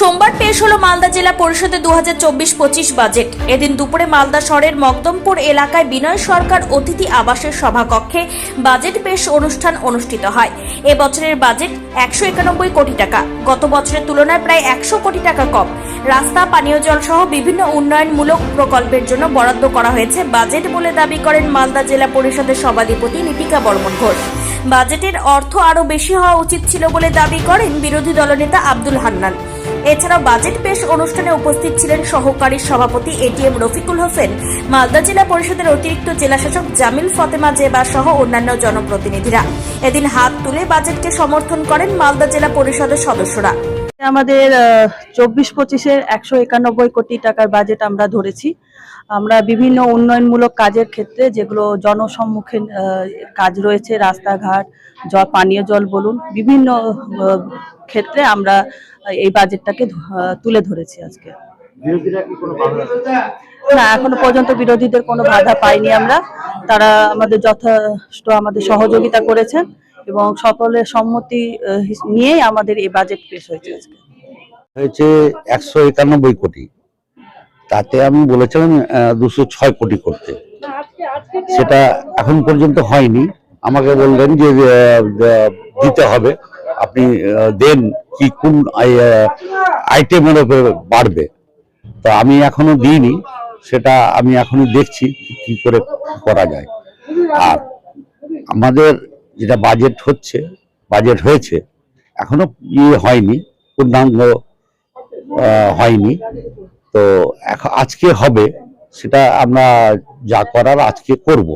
সোমবার পেশ হলো মালদা জেলা পরিষদে দু হাজার চব্বিশ পঁচিশ বাজেট। এদিন দুপুরে মালদা শহরের মকদমপুর এলাকায় বিনয় সরকার অতিথি আবাসের সভাকক্ষে বাজেট পেশ অনুষ্ঠান অনুষ্ঠিত হয়। এবছরের বাজেট একশো একানব্বই কোটি টাকা। গত বছরের তুলনায় প্রায় একশো কোটি টাকা কম। রাস্তা, পানীয় জল সহ বিভিন্ন উন্নয়নমূলক প্রকল্পের জন্য বরাদ্দ করা হয়েছে। বাজেট বলে দাবি করেন মালদা জেলা পরিষদের সভাধিপতি লিপিকা বর্মন ঘোষ। বাজেটের অর্থ আরও বেশি হওয়া উচিত ছিল বলে দাবি করেন বিরোধী দলনেতা আব্দুল হান্নান। এছাড়াও বাজেট পেশ অনুষ্ঠানে উপস্থিত ছিলেন সহকারী সভাপতি এটিএম রফিকুল হোসেন, মালদা জেলা পরিষদের অতিরিক্ত জেলাশাসক জামিল ফতেমা জেবা সহ অন্যান্য জনপ্রতিনিধিরা। এদিন হাত তুলে বাজেটকে সমর্থন করেন মালদা জেলা পরিষদের সদস্যরা। আমাদের চব্বিশ পঁচিশের একশো একানব্বই কোটি টাকার বাজেট আমরা ধরেছি। আমরা বিভিন্ন উন্নয়নমূলক কাজের ক্ষেত্রে যেগুলো জনসম্মুখীন কাজ রয়েছে, রাস্তাঘাট, জল, পানীয় জল বলুন, বিভিন্ন ক্ষেত্রে আমরা এই বাজেটটাকে তুলে ধরেছি আজকে। না, এখনও পর্যন্ত বিরোধীদের কোনো বাধা পাইনি আমরা। তারা আমাদের যথেষ্ট আমাদের সহযোগিতা করেছেন এবং সকলের সম্মতি নিয়েই আমাদের এই বাজেট পেশ হয়েছে আজকে। হয়েছে একশো একানব্বই কোটি। তাতে আমি বলেছিলাম দুশো ছয় কোটি করতে। সেটা এখন পর্যন্ত হয়নি। আমাকে বললেন যে দিতে হবে। আপনি দেন কি কোন আইটেমের উপরে বাড়বে। তো আমি এখনও দিইনি, সেটা আমি এখনও দেখছি কি করে করা যায়। আর আমাদের যেটা বাজেট হচ্ছে বাজেট হয়েছে, এখনও ইয়ে হয়নি, পূর্ণাঙ্গ হয়নি। তো আজকে হবে, সেটা আমরা যা করার আজকে করব।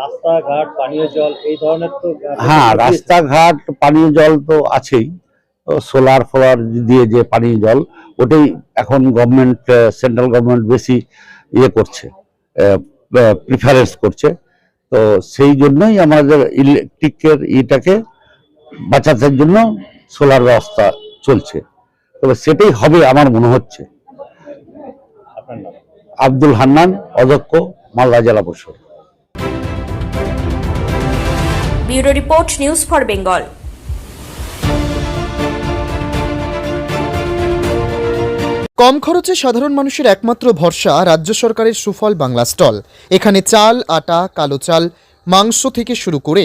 রাস্তাঘাট পানীয় জল এই ধরনের তো হ্যাঁ রাস্তাঘাট পানীয় জল তো আছেই। সোলার ফোলার দিয়ে যে পানীয় জল ওটাই এখন গভর্নমেন্ট সেন্ট্রাল গভর্নমেন্ট বেশি ইয়ে করছে প্রিফারেন্স করছে। তো সেই জন্যই আমাদের ইলেকট্রিকের ইটাকে বাঁচানোর জন্য সোলার ব্যবস্থা চলছে। তবে সেটাই হবে আমার মনে হচ্ছে। আব্দুল হান্নান অধ্যক্ষ মালদা জেলা পরিষদ। Bureau report, news for Bengal. কম খরচে সাধারণ মানুষের একমাত্র ভরসা রাজ্য সরকারের সুফল বাংলা স্টল। এখানে চাল, আটা, কালো চাল, মাংস থেকে শুরু করে